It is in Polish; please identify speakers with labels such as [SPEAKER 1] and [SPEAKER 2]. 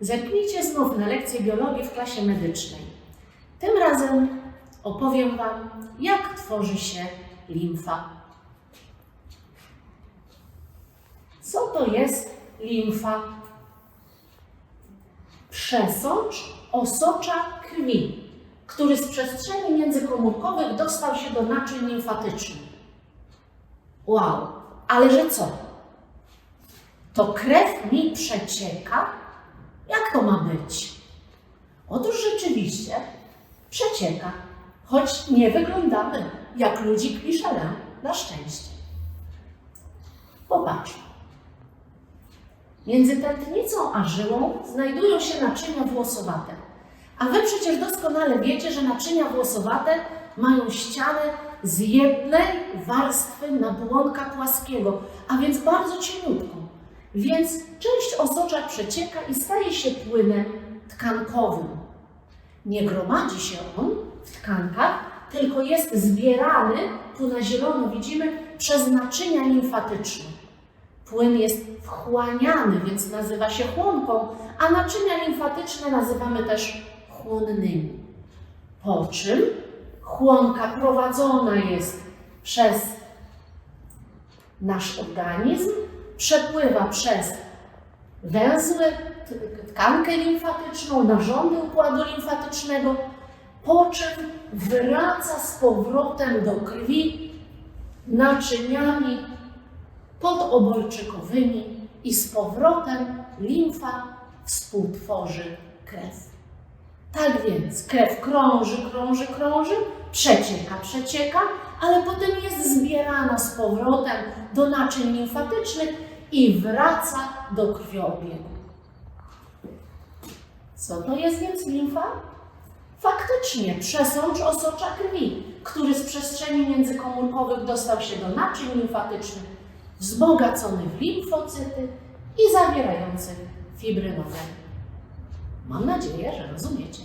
[SPEAKER 1] Zerknijcie znów na lekcję biologii w klasie medycznej. Tym razem opowiem Wam, jak tworzy się limfa. Co to jest limfa? Przesącz osocza krwi, który z przestrzeni międzykomórkowych dostał się do naczyń limfatycznych. Wow, ale że co? To krew mi przecieka? Jak to ma być? Otóż rzeczywiście przecieka, choć nie wyglądamy jak ludzi kliszelę, na szczęście. Popatrz. Między tętnicą a żyłą znajdują się naczynia włosowate. A wy przecież doskonale wiecie, że naczynia włosowate mają ścianę z jednej warstwy nabłonka płaskiego, a więc bardzo cieniutką. Więc część osocza przecieka i staje się płynem tkankowym. Nie gromadzi się on w tkankach, tylko jest zbierany, tu na zielono widzimy, przez naczynia limfatyczne. Płyn jest wchłaniany, więc nazywa się chłonką, a naczynia limfatyczne nazywamy też chłonnymi. Po czym chłonka prowadzona jest przez nasz organizm, przepływa przez węzły, tkankę limfatyczną, narządy układu limfatycznego, po czym wraca z powrotem do krwi naczyniami podobojczykowymi i z powrotem limfa współtworzy krew. Tak więc krew krąży, krąży, krąży, przecieka, przecieka, ale potem jest zbierana z powrotem do naczyń limfatycznych i wraca do krwiobiegu. Co to jest więc limfa? Faktycznie przesącz osocza krwi, który z przestrzeni międzykomórkowych dostał się do naczyń limfatycznych, wzbogacony w limfocyty i zawierający fibry nowe. Mam nadzieję, że rozumiecie.